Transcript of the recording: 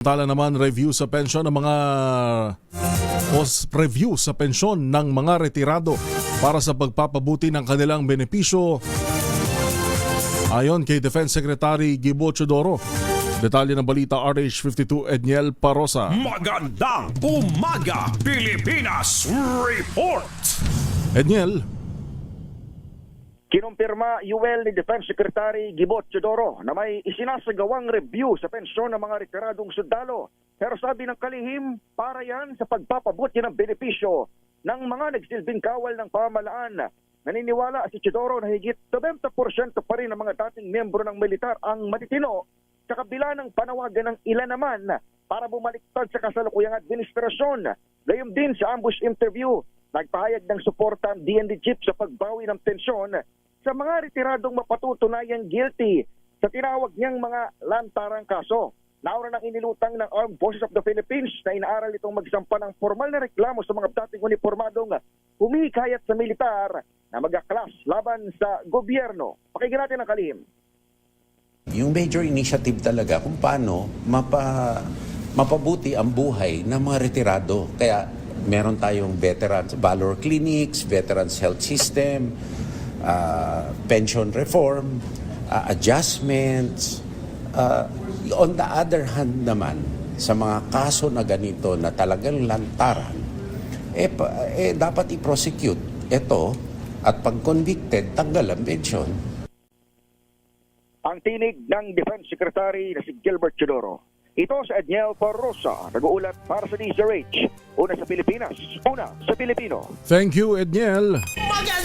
Tala naman review sa pensyon ng mga o s- review sa pensyon ng mga retirado para sa pagpapabuti ng kanilang benepisyo. Ayon kay Defense Secretary Gibo Chodoro. Detalye ng balita RH52 Edniel Parosa. Magandang umaga, Pilipinas! Report! Edniel, Kinumpirma UL ni Defense Secretary Gibot Chodoro na may isinasagawang review sa pensyon ng mga retiradong sundalo. Pero sabi ng kalihim, para yan sa pagpapabuti ng benepisyo ng mga nagsilbing kawal ng pamalaan. Naniniwala si Chodoro na higit 70% pa rin ng mga dating miyembro ng militar ang matitino sa kabila ng panawagan ng ilan naman para bumaliktad sa kasalukuyang administrasyon. Gayun din sa ambush interview, nagpahayag ng suporta ang DND chief sa pagbawi ng pensyon sa mga retiradong mapatutunayang guilty sa tinawag niyang mga lantarang kaso. Naura nang inilutang ng Armed Forces of the Philippines na inaaral itong magsampa ng formal na reklamo sa mga dating uniformadong humihikayat sa militar na magaklas laban sa gobyerno. Pakinggan natin ang kalihim. Yung major initiative talaga kung paano mapa, mapabuti ang buhay ng mga retirado. Kaya meron tayong veterans valor clinics, veterans health system, uh, pension reform, uh, adjustments. Uh, on the other hand naman, sa mga kaso na ganito na talagang lantaran, eh, pa- eh dapat i-prosecute ito at pag convicted, tanggal ang pension. Ang tinig ng Defense Secretary na si Gilbert Chodoro. Ito sa Edniel Parrosa, nag-uulat para sa DZRH. Una sa Pilipinas, una sa Pilipino. thank you Edniel. Magandang